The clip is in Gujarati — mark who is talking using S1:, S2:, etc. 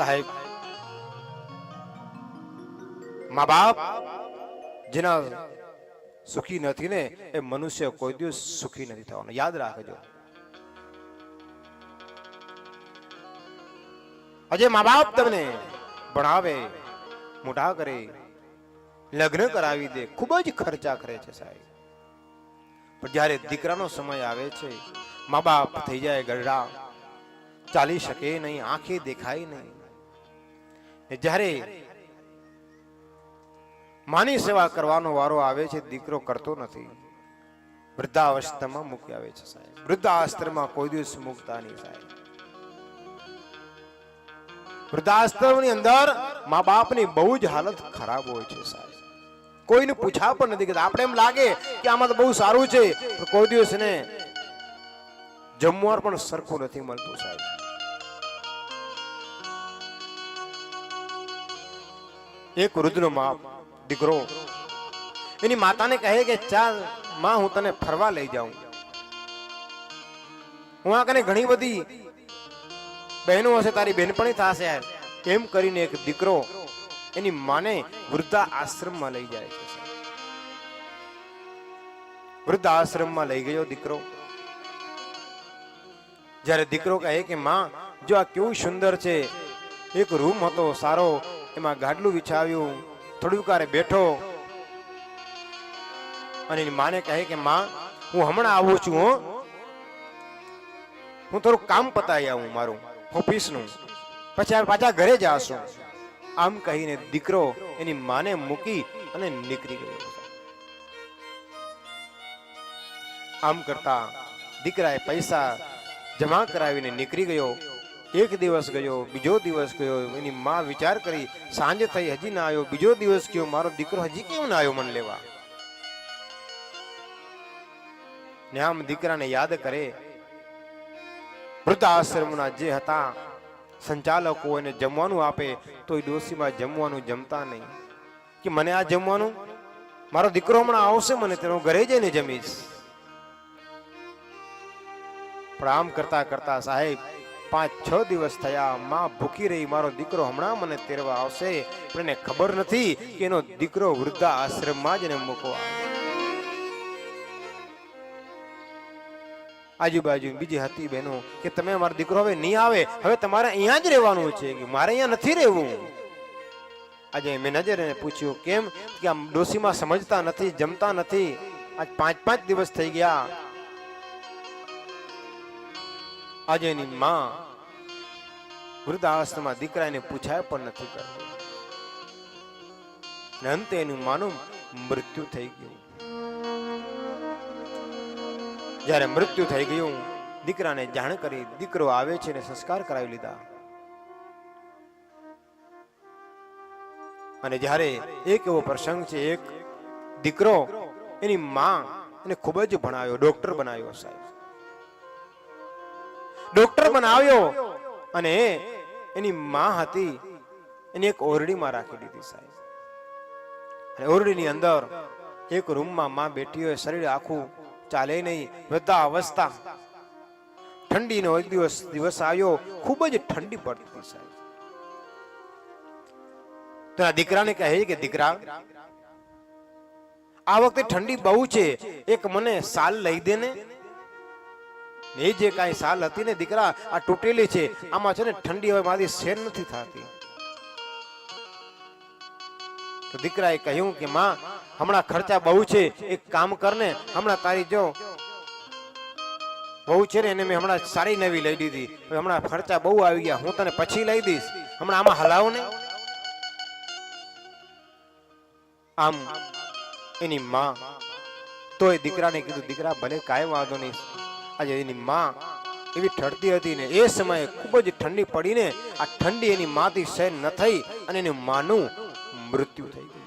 S1: સાહેબ. મા બાપ, જેના સુખી નથી ને, એ મનુષ્ય કોઈ દિવસ સુખી નથી થવાનો. યાદ રાખજો. આજે મા બાપ તમને ભણાવે મોટા કરે, લગ્ન કરાવી દે, ખૂબ જ ખર્ચા કરે છે સાહેબ. પણ જ્યારે દીકરાનો સમય આવે છે, મા બાપ થઈ જાય ગરડા, ચાલી શકે નહીં, આંખે દેખાય નહીં. ને જ્યારે માની સેવા કરવાનો વારો આવે છે, દીકરો કરતો નથી. વૃદ્ધાવસ્થામાં મૂકી આવે છે સાહેબ. વૃદ્ધાશ્રમમાં કોઈ દિવસ મૂકતા નહીં સાહેબ. વૃદ્ધાશ્રમની અંદર મા બાપની બહુ જ હાલત ખરાબ હોય છે સાહેબ. કોઈને પૂછા પણ નથી કરતા આપણે એમ લાગે કે આમાં તો બહુ સારું છે કોઈ દિવસ એને જમવા પણ સરખું નથી મળતું સાહેબ. એક વૃદ્ધનો મા દીકરો. એની માતાને કહે કે, ચાલ, માં, હું તને ફરવા લઈ જાઉં. હું આ કને ઘણી બધી બહેનો હશે, તારી બહેનપણી થશે. એમ કરીને એક દીકરો એની માને વૃદ્ધા આશ્રમમાં લઈ જાય છે. વૃદ્ધ આશ્રમમાં લઈ ગયો દીકરો. જ્યારે દીકરો કહે કે, માં, જો આ કેવું સુંદર છે. એક રૂમ હતો, સારો એમાં ગાડલું વિછાવ્યું. થોડી વારે બેઠો. અને માને કહે કે, માં, હું હમણાં આવું છું, હો. હું થોડું કામ પતાવી આવું મારું, ઓફિસનું. પછી પાછા ઘરે જાશું. આમ કહીને દીકરો એની માને મૂકી અને નીકળી ગયો. આમ કરતા દીકરાએ પૈસા જમા કરાવીને નીકળી ગયો. એક દિવસ ગયો, બીજો દિવસ ગયો, એની માં વિચાર કરી, સાંજ થઈ, હજી ના આવ્યો, બીજો દિવસ ગયો, મારો દીકરો હજી કેમ ના આવ્યો મને લેવા? ને આમ દીકરાને યાદ કરે, વૃદ્ધાશ્રમના જે હતા, સંચાલકો એને જમવાનું આપે તો એ ડોસીમાં જમવાનું જમતા નહીં. કે મને આ જમવાનું? મારો દીકરો હમણાં આવશે મને તેનો ઘરે જઈને જમીશ. પણ આમ કરતા કરતા સાહેબ પાંચ છ દિવસ થયા માં ભૂખી રહી, મારો દીકરો હમણાં મને તેરવા આવશે. પણ એને ખબર નથી કે એનો દીકરો વૃદ્ધા આશ્રમમાં જ એને મૂકવા આજુબાજુ બીજી હતી બહેનો કે તમે મારો દીકરો હવે નહીં આવે, હવે તમારે અહીંયા જ રહેવાનું છે કે મારે અહીંયા નથી રહેવું. આજે મેનેજરે પૂછ્યું, કેમ? કે આમ ડોસીમાં સમજતા નથી, જમતા નથી. આજ પાંચ પાંચ દિવસ થઈ ગયા. આજે એની માં વૃદ્ધાશ્રમમાં દીકરાને પૂછાય પણ નથી કરતી. ને અંતે એનું માનું મૃત્યુ થઈ ગયું. જ્યારે મૃત્યુ થઈ ગયું, દીકરાને જાણ કરી દીકરો આવે છે ને સંસ્કાર કરાવી લીધા. અને જ્યારે એક એવો પ્રસંગ છે, એક દીકરો એની માં એને ખૂબ જ ભણાવ્યો, ડોક્ટર બનાવ્યો સાહેબ. ડોક્ટર બનાવ્યો અને એની માં હતી, એની એક ઓરડીમાં રાખી દીધી સાહેબ. અને ઓરડીની અંદર એક રૂમમાં માં બેઠી હોય, શરીર આખું ચાલે નહીં, વૃદ્ધા અવસ્થા. ઠંડીનો એક દિવસ દિવસ આવ્યો, ખૂબ જ ઠંડી પડતી હતી સાહેબ. તો દીકરાને કહે કે, દીકરા, આ વખતે ઠંડી બહુ છે, એક મને સાલ લઈ દે ને. એ જે કાંઈ સાલ હતી ને દીકરા, આ તૂટેલી છે, આમાં છે ને ઠંડી હવે મારી શેર નથી થતી. તો દીકરાએ કહ્યું કે, માં, હમણાં ખર્ચા બહુ છે, એક કામ કર ને, હમણાં તારી જો બહુ છે ને, એને મેં હમણાં સારી નવી લઈ દીધી. હમણાં ખર્ચા બહુ આવી ગયા, હું તને પછી લઈ દઈશ. હમણાં આમાં હલાવ ને. આમ એની માં તોય દીકરાને કીધું, દીકરા, ભલે કાંઈ વાંધો નહીં આજે એની માં એવી ઠરતી હતી ને એ સમયે ખૂબ જ ઠંડી પડીને આ ઠંડી એની માથી સહન ન થઈ અને એની માનું મૃત્યુ થઈ ગયું.